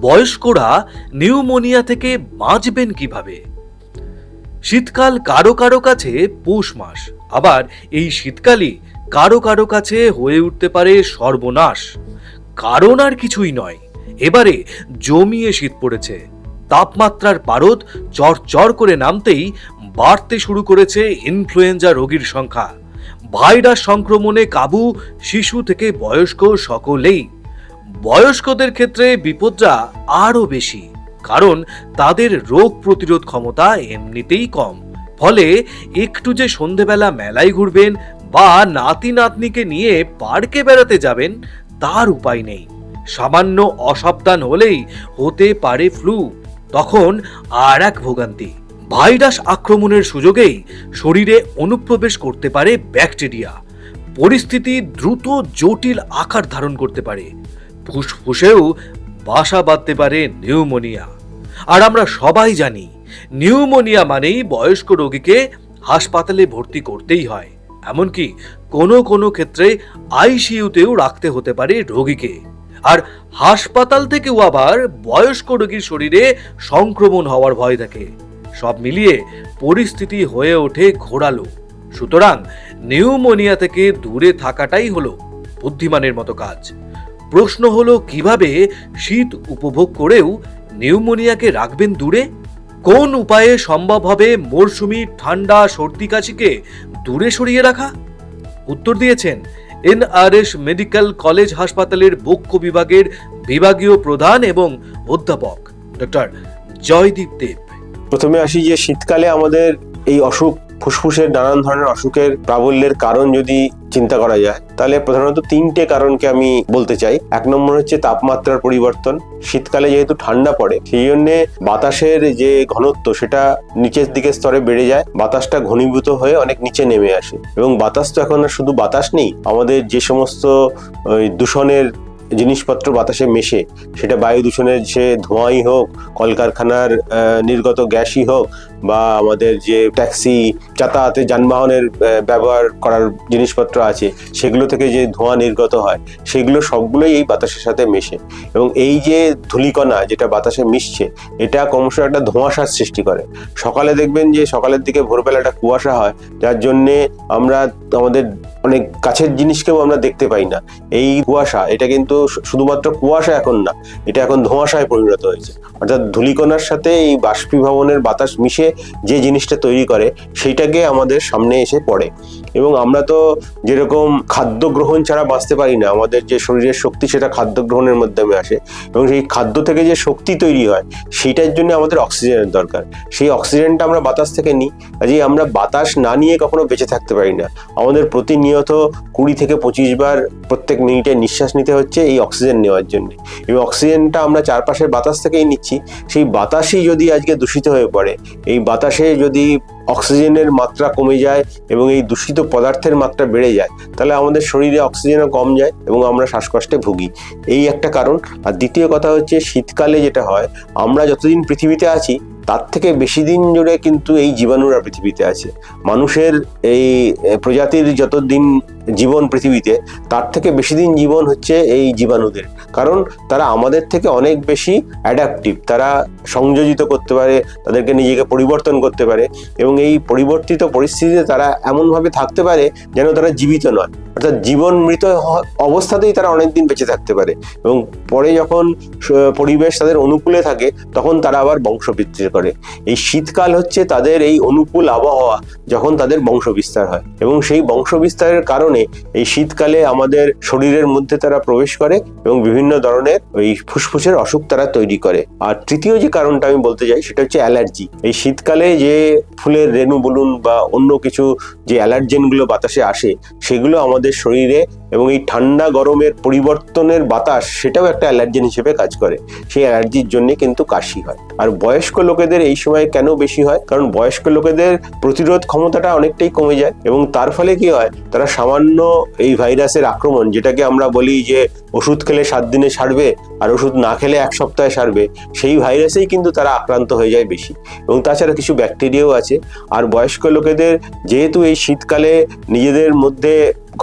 বয়স্করা নিউমোনিয়া থেকে বাঁচবেন কীভাবে? শীতকাল কারও কারও কাছে পৌষ মাস, আবার এই শীতকালই কারও কারও কাছে হয়ে উঠতে পারে সর্বনাশ। কারণ আর কিছুই নয়, এবারে জমিয়ে শীত পড়েছে। তাপমাত্রার পারদ চড় করে নামতেই বাড়তে শুরু করেছে ইনফ্লুয়েঞ্জা রোগীর সংখ্যা। ভাইরাস সংক্রমণে কাবু শিশু থেকে বয়স্ক সকলেই বয়স্কদের ক্ষেত্রে বিপদটা আরও বেশি, কারণ তাদের রোগ প্রতিরোধ ক্ষমতা এমনিতেই কম। ফলে একটু যে সন্ধেবেলা মেলায় ঘুরবেন বা নাতি নাতনিকে নিয়ে পার্কে বেড়াতে যাবেন, তার উপায় নেই। সামান্য অসাবধান হলেই হতে পারে ফ্লু। তখন আর এক ভোগান্তি, ভাইরাস আক্রমণের সুযোগেই শরীরে অনুপ্রবেশ করতে পারে ব্যাকটেরিয়া। পরিস্থিতি দ্রুত জটিল আকার ধারণ করতে পারে। ফুসফুসেও বাসা বাঁধতে পারে নিউমোনিয়া। আর আমরা সবাই জানি, নিউমোনিয়া মানেই বয়স্ক রোগীকে হাসপাতালে ভর্তি করতেই হয়। এমনকি কোনো কোনো ক্ষেত্রে আইসিইউতেও রাখতে হতে পারে রোগীকে। আর হাসপাতাল থেকেও আবার বয়স্ক রোগীর শরীরে সংক্রমণ হওয়ার ভয় থাকে। সব মিলিয়ে পরিস্থিতি হয়ে ওঠে ঘোরালো। সুতরাং নিউমোনিয়া থেকে দূরে থাকাটাই হলো বুদ্ধিমানের মতো কাজ। প্রশ্ন হলো, কীভাবে শীত উপভোগ করেও নিউমোনিয়াকে রাখবেন দূরে? কোন উপায়ে সম্ভব হবে মরশুমি ঠান্ডা সর্দি কাশিকে দূরে সরিয়ে রাখা? উত্তর দিয়েছেন, এনআরএস মেডিকেল কলেজ হাসপাতালের বক্ষ বিভাগের বিভাগীয় প্রধান এবং অধ্যাপক, ডক্টর জয়দীপ দেব। প্রথমে আসি যে, শীতকালে আমাদের এই অসুখ ফুসফুসের নানান ধরনের অসুখের প্রাবল্যের কারণ যদি চিন্তা করা যায়, তাহলে প্রধানত তিনটে কারণকে আমি বলতে চাই। এক নম্বর হচ্ছে তাপমাত্রার পরিবর্তন। শীতকালে যেহেতু ঠান্ডা পড়ে, সেই জন্যে বাতাসের যে ঘনত্ব, সেটা নিচের দিকে স্তরে বেড়ে যায়। বাতাসটা ঘনীভূত হয়ে অনেক নিচে নেমে আসে। এবং বাতাস তো এখন আর শুধু বাতাস নেই, আমাদের যে সমস্ত দূষণের জিনিসপত্র বাতাসে মেশে, সেটা বায়ু দূষণের যে ধোঁয়াই হোক, কলকারখানার নির্গত গ্যাসই হোক বা আমাদের যে ট্যাক্সি যাতায়াতে যানবাহনের ব্যবহার করার জিনিসপত্র আছে, সেগুলো থেকে যে ধোঁয়া নির্গত হয়, সেগুলো সবগুলোই এই বাতাসের সাথে মেশে। এবং এই যে ধূলিকণা যেটা বাতাসে মিশছে, এটা ক্রমশ একটা ধোঁয়াশার সৃষ্টি করে। সকালে দেখবেন যে সকালের দিকে ভোরবেলা একটা কুয়াশা হয়, যার জন্যে আমরা আমাদের অনেক কাছের জিনিসকেও আমরা দেখতে পাই না। এই কুয়াশা, এটা কিন্তু শুধুমাত্র কুয়াশা এখন না, এটা এখন ধোঁয়াশায় পরিণত হয়েছে। অর্থাৎ ধূলিকণার সাথে এই বাষ্পীভবনের বাতাস মিশে যে জিনিসটা তৈরি করে, সেইটাকে আমাদের সামনে এসে পড়ে। এবং আমরা তো যেরকম খাদ্য গ্রহণ ছাড়া বাঁচতে পারি না, আমাদের যে শরীরের শক্তি সেটা খাদ্য গ্রহণের মাধ্যমে আসে। এবং সেই খাদ্য থেকে যে শক্তি তৈরি হয়, সেইটার জন্য আমাদের অক্সিজেনের দরকার। সেই অক্সিজেনটা আমরা বাতাস থেকে নিই, কাজেই আমরা বাতাস না নিয়ে কখনো বেঁচে থাকতে পারি না। আমাদের প্রতিনিয়ত কুড়ি থেকে পঁচিশ বার প্রত্যেক মিনিটে নিঃশ্বাস নিতে হচ্ছে এই অক্সিজেন নেওয়ার জন্য। এই অক্সিজেনটা আমরা চারপাশের বাতাস থেকেই নিচ্ছি, সেই বাতাসই যদি আজকে দূষিত হয়ে পড়ে, এই বাতাসে যদি অক্সিজেনের মাত্রা কমে যায় এবং এই দূষিত পদার্থের মাত্রা বেড়ে যায়, তাহলে আমাদের শরীরে অক্সিজেনও কম যায় এবং আমরা শ্বাসকষ্টে ভুগি। এই একটা কারণ। আর দ্বিতীয় কথা হচ্ছে, শীতকালে যেটা হয়, আমরা যতদিন পৃথিবীতে আছি তার থেকে বেশি দিন জুড়ে কিন্তু এই জীবাণুরা পৃথিবীতে আছে। মানুষের এই প্রজাতির যতদিন জীবন পৃথিবীতে, তার থেকে বেশি দিন জীবন হচ্ছে এই জীবাণুদের। কারণ তারা আমাদের থেকে অনেক বেশি অ্যাডাপটিভ তারা সংযোজিত করতে পারে, তাদেরকে নিজেকে পরিবর্তন করতে পারে এবং এই পরিবর্তিত পরিস্থিতিতে তারা এমনভাবে থাকতে পারে যেন তারা জীবিত নয়। অর্থাৎ জীবন মৃত অবস্থাতেই তারা অনেকদিন বেঁচে থাকতে পারে এবং পরে যখন পরিবেশ তাদের অনুকূলে থাকে, তখন তারা আবার বংশবৃদ্ধি করে এই শীতকাল হচ্ছে তাদের এই অনুকূল আবহাওয়া যখন তাদের বংশবিস্তার হয় এবং সেই বংশবিস্তারের কারণে এই শীতকালে আমাদের শরীরের মধ্যে তারা প্রবেশ করে এবং বিভিন্ন ধরনের ওই ফুসফুসের অসুখ তারা তৈরি করে। আর তৃতীয় যে কারণটা আমি বলতে চাই সেটা হচ্ছে অ্যালার্জি। এই শীতকালে যে ফুলের রেণু বলুন বা অন্য কিছু যে অ্যালার্জেনগুলো বাতাসে আসে, সেগুলো আমাদের শরীরে এবং এই ঠান্ডা গরমের পরিবর্তনের বাতাস সেটাও একটা অ্যালার্জেন হিসেবে কাজ করে। সেই অ্যালার্জির জন্য কিন্তু কাশি হয়। আর বয়স্ক লোকেদের এই সময় কেন বেশি হয়? কারণ বয়স্ক লোকেদের প্রতিরোধ ক্ষমতাটা অনেকটাই কমে যায় এবং তার ফলে কি হয়? তারা সামান্য এই ভাইরাসের আক্রমণ, যেটাকে আমরা বলি যে ওষুধ খেলে সাত দিনে সারবে আর ওষুধ না খেলে এক সপ্তাহে সারবে, সেই ভাইরাসেই কিন্তু তারা আক্রান্ত হয়ে যায় বেশি। এবং তাছাড়া কিছু ব্যাকটেরিয়াও আছে। আর বয়স্ক লোকেদের যেহেতু এই শীতকালে নিজেদের মধ্যে,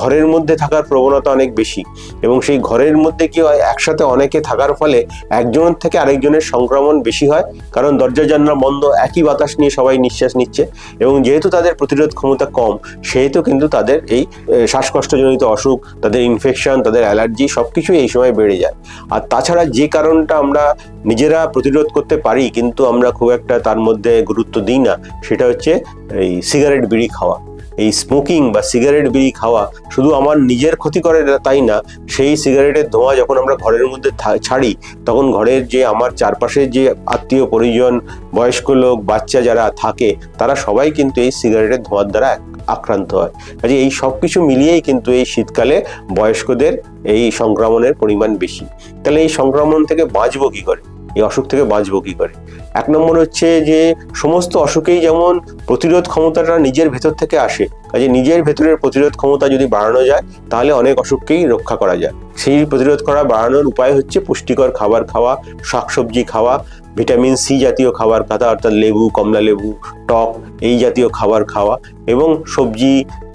ঘরের মধ্যে থাকার প্রবণতা অনেক বেশি এবং সেই ঘরের মধ্যে কি হয়, একসাথে অনেকে থাকার ফলে একজনের থেকে আরেকজনের সংক্রমণ বেশি হয়, কারণ দরজা জানলা বন্ধ, একই বাতাস নিয়ে সবাই নিঃশ্বাস নিচ্ছে এবং যেহেতু তাদের প্রতিরোধ ক্ষমতা কম, সেহেতু কিন্তু তাদের এই শ্বাসকষ্টজনিত অসুখ, তাদের ইনফেকশন তাদের অ্যালার্জি সব কিছুই এই সময় বেড়ে যায়। আর তাছাড়া যে কারণটা আমরা নিজেরা প্রতিরোধ করতে পারি, কিন্তু আমরা খুব একটা তার মধ্যে গুরুত্ব দিই না, সেটা হচ্ছে এই সিগারেট বিড়ি খাওয়া। এই স্মোকিং বা সিগারেট বিড়ি খাওয়া শুধু আমার নিজের ক্ষতি করে তাই না? সেই সিগারেটের ধোঁয়া যখন আমরা ঘরের মধ্যে ছাড়ি, তখন ঘরের যে আমার চারপাশের যে আত্মীয় পরিজন, বয়স্ক লোক, বাচ্চা যারা থাকে, তারা সবাই কিন্তু এই সিগারেটের ধোঁয়ার দ্বারা আক্রান্ত হয়। কাজে এই সব কিছু মিলিয়েই কিন্তু এই শীতকালে বয়স্কদের এই সংক্রমণের পরিমাণ বেশি। তাহলে এই সংক্রমণ থেকে বাঁচবো কি করে? এই অসুখ থেকে বাঁচবো কী করে? এক নম্বর হচ্ছে যে সমস্ত অসুখেই যেমন প্রতিরোধ ক্ষমতাটা নিজের ভেতর থেকে আসে, কাজে নিজের ভেতরের প্রতিরোধ ক্ষমতা যদি বাড়ানো যায়, তাহলে অনেক অসুখকেই রক্ষা করা যায়। সেই প্রতিরোধ করা বাড়ানোর উপায় হচ্ছে পুষ্টিকর খাবার খাওয়া, শাকসবজি খাওয়া, ভিটামিন সি জাতীয় খাবার খাওয়া, অর্থাৎ লেবু কমলা লেবু টক এই জাতীয় খাবার খাওয়া এবং সবজি,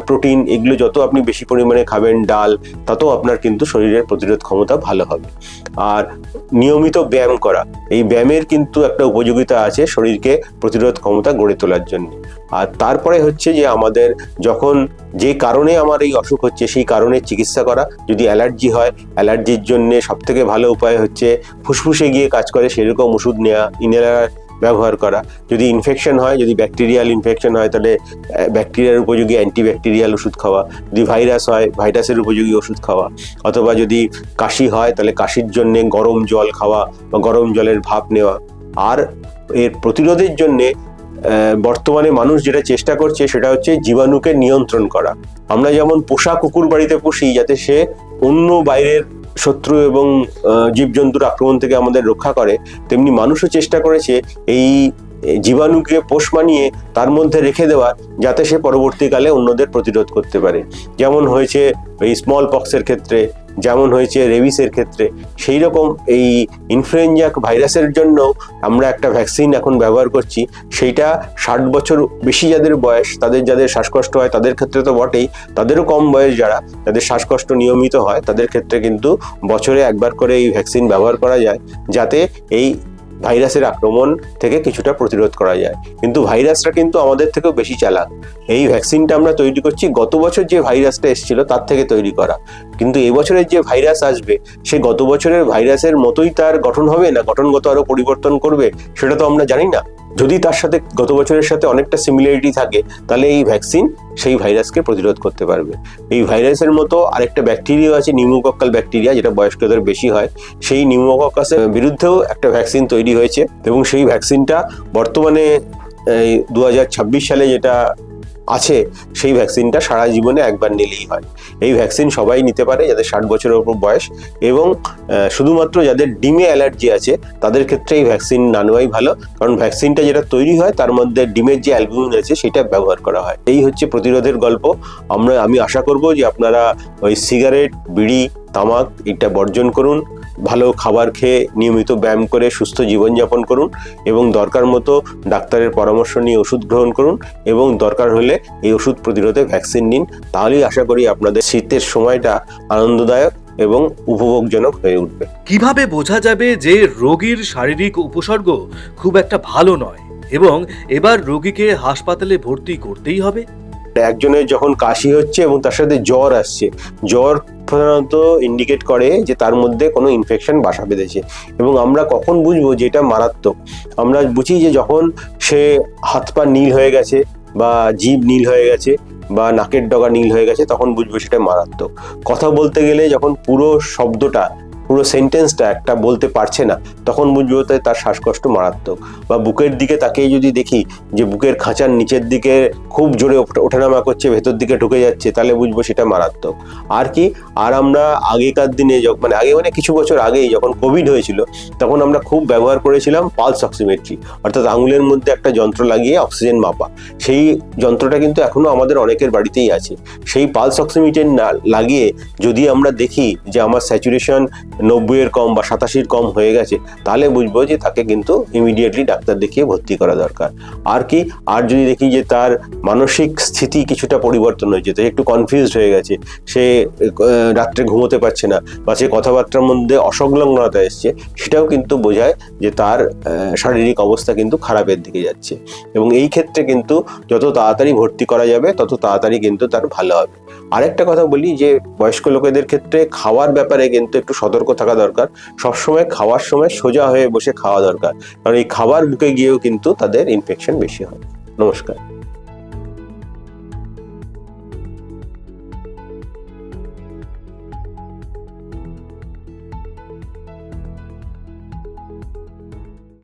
প্রোটিন এগুলো যত আপনি বেশি পরিমাণে খাবেন, ডাল, তত আপনার কিন্তু শরীরের প্রতিরোধ ক্ষমতা ভালো হবে। আর নিয়মিত ব্যায়াম করা, এই ব্যায়ামের কিন্তু একটা উপযোগিতা আছে শরীরকে প্রতিরোধ ক্ষমতা গড়ে তোলার জন্য। আর তারপরে হচ্ছে যে আমাদের যখন যে কারণে আমার এই অসুখ হচ্ছে, সেই কারণে চিকিৎসা করা, যদি অ্যালার্জি হয়, অ্যালার্জির জন্যে সব থেকে ভালো উপায় হচ্ছে ফুসফুসে গিয়ে কাজ করে, সেরকম ওষুধ নেওয়া ইনহেলার ব্যবহার করা। যদি ইনফেকশন হয়, যদি ব্যাকটেরিয়াল ইনফেকশন হয়, তাহলে ব্যাকটেরিয়ার উপযোগী অ্যান্টিব্যাকটেরিয়াল ওষুধ খাওয়া। যদি ভাইরাস হয় ভাইরাসের উপযোগী ওষুধ খাওয়া। অথবা যদি কাশি হয়, তাহলে কাশির জন্য গরম জল খাওয়া বা গরম জলের ভাপ নেওয়া। আর এর প্রতিরোধের জন্যে বর্তমানে মানুষ যেটা চেষ্টা করছে, সেটা হচ্ছে জীবাণুকে নিয়ন্ত্রণ করা। আমরা যেমন পোষা কুকুর বাড়িতে পুষি, যাতে সে অন্য বাইরের শত্রু এবং জীবজন্তুর আক্রমণ থেকে আমাদের রক্ষা করে, তেমনি মানুষও চেষ্টা করেছে এই জীবাণুকে পোষ মানিয়ে তার মধ্যে রেখে দেওয়া যাতে সে পরবর্তীকালে অন্যদের প্রতিরোধ করতে পারে। যেমন হয়েছে এই স্মল পক্সের ক্ষেত্রে যেমন হয়েছে রেবিসের ক্ষেত্রে সেই রকম এই ইনফ্লুয়েঞ্জা ভাইরাসের জন্য আমরা একটা ভ্যাকসিন এখন ব্যবহার করছি। সেইটা ষাট বছর বেশি যাদের বয়স, তাদের যাদের শ্বাসকষ্ট হয়, তাদের ক্ষেত্রে তো বটেই। তাদেরও কম বয়স যারা যাদের শ্বাসকষ্ট নিয়মিত হয়, তাদের ক্ষেত্রে কিন্তু বছরে একবার করে এই ভ্যাকসিন ব্যবহার করা যায়। যাতে এই ভাইরাসের আক্রমণ থেকে কিছুটা প্রতিরোধ করা যায়। কিন্তু ভাইরাসটা কিন্তু আমাদের থেকেও বেশি চালাক। এই ভ্যাকসিনটা আমরা তৈরি করছি, গত বছর যে ভাইরাসটা এসেছিল তার থেকে তৈরি করা। কিন্তু এবছরের যে ভাইরাস আসবে, সে গত বছরের ভাইরাসের মতোই তার গঠন হবে না গঠনগত আরও পরিবর্তন করবে, সেটা তো আমরা জানি না। যদি তার সাথে গত বছরের সাথে অনেকটা সিমিলারিটি থাকে, তাহলে এই ভ্যাকসিন সেই ভাইরাসকে প্রতিরোধ করতে পারবে। এই ভাইরাসের মতো আরেকটা ব্যাকটেরিয়া আছে নিউমোকক্কাল ব্যাকটেরিয়া যেটা বয়স্কদের বেশি হয়। সেই নিউমোকক্কাসের বিরুদ্ধেও একটা ভ্যাকসিন তৈরি হয়েছে এবং সেই ভ্যাকসিনটা বর্তমানে দু সালে যেটা আছে, সেই ভ্যাকসিনটা সারা জীবনে একবার নিলেই হয়। এই ভ্যাকসিন সবাই নিতে পারে যাদের ষাট বছরের ওপর বয়স এবং শুধুমাত্র যাদের ডিমে অ্যালার্জি আছে, তাদের ক্ষেত্রে এই ভ্যাকসিন না নেওয়াই ভালো। কারণ ভ্যাকসিনটা যেটা তৈরি হয়, তার মধ্যে ডিমের যে অ্যালবুমিন আছে, সেটা ব্যবহার করা হয়। এই হচ্ছে প্রতিরোধের গল্প। আমরা, আমি আশা করব যে আপনারা ওই সিগারেট বিড়ি, তামাক, এটা বর্জন করুন। ভালো খাবার খেয়ে নিয়মিত ব্যায়াম করে সুস্থ জীবনযাপন করুন এবং দরকার মতো ডাক্তারের পরামর্শ নিয়ে ওষুধ গ্রহণ করুন এবং দরকার হলে এই ওষুধ প্রতিরোধে ভ্যাকসিন নিন। তাহলেই আশা করি আপনাদের শীতের সময়টা আনন্দদায়ক এবং উপভোগজনক হয়ে উঠবে। কীভাবে বোঝা যাবে যে রোগীর শারীরিক উপসর্গ খুব একটা ভালো নয় এবং এবার রোগীকে হাসপাতালে ভর্তি করতেই হবে? একজনের যখন কাশি হচ্ছে এবং তার সাথে জ্বর আসছে জ্বর প্রধানত ইন্ডিকেট করে যে তার মধ্যে কোনো ইনফেকশন বাসা বেঁধেছে। এবং আমরা কখন বুঝব যে এটা মারাত্মক? আমরা বুঝি যে যখন সে হাত পা নীল হয়ে গেছে বা জীব নীল হয়ে গেছে বা নাকের ডগা নীল হয়ে গেছে, তখন বুঝব সেটা মারাত্মক। কথা বলতে গেলে যখন পুরো শব্দটা পুরো সেন্টেন্সটা একটা বলতে পারছে না। তখন বুঝব তার শ্বাসকষ্ট মারাত্মক। বা বুকের দিকে তাকিয়ে যদি দেখি যে বুকের খাঁচার নিচের দিকে খুব জোরে ওঠা- ওঠানামা করছে, ভেতর দিকে ঢুকে যাচ্ছে, তাহলে বুঝব সেটা মারাত্মক। আর কি, আর আমরা আগেকার দিনে মানে আগে মানে কিছু বছর আগেই যখন কোভিড হয়েছিল, তখন আমরা খুব ব্যবহার করেছিলাম পালস অক্সিমেট্রি অর্থাৎ আঙুলের মধ্যে একটা যন্ত্র লাগিয়ে অক্সিজেন মাপা। সেই যন্ত্রটা কিন্তু এখনও আমাদের অনেকের বাড়িতেই আছে। সেই পালস অক্সিমিটার না লাগিয়ে যদি আমরা দেখি যে আমার স্যাচুরেশন নব্বইয়ের কম বা সাতাশির কম হয়ে গেছে, তাহলে বুঝব যে তাকে কিন্তু ইমিডিয়েটলি ডাক্তার দেখিয়ে ভর্তি করা দরকার। আর কি, আর যদি দেখি যে তার মানসিক স্থিতি কিছুটা পরিবর্তন হয়েছে, তো একটু কনফিউজড হয়ে গেছে, সে রাত্রে ঘুমোতে পারছে না বা সে কথাবার্তার মধ্যে অসংলগ্নতা এসছে, সেটাও কিন্তু বোঝায় যে তার শারীরিক অবস্থা কিন্তু খারাপের দিকে যাচ্ছে। এবং এই ক্ষেত্রে কিন্তু যত তাড়াতাড়ি ভর্তি করা যাবে, তত তাড়াতাড়ি কিন্তু তার ভালো হবে। আরেকটা কথা বলি যে বয়স্ক লোকেদের ক্ষেত্রে খাওয়ার ব্যাপারে কিন্তু একটু সতর্ক থাকা দরকার। সবসময় খাওয়ার সময় সোজা হয়ে বসে খাওয়া দরকার। কারণ এই খাবার বুকে গিয়েও কিন্তু তাদের ইনফেকশন বেশি হয়। নমস্কার।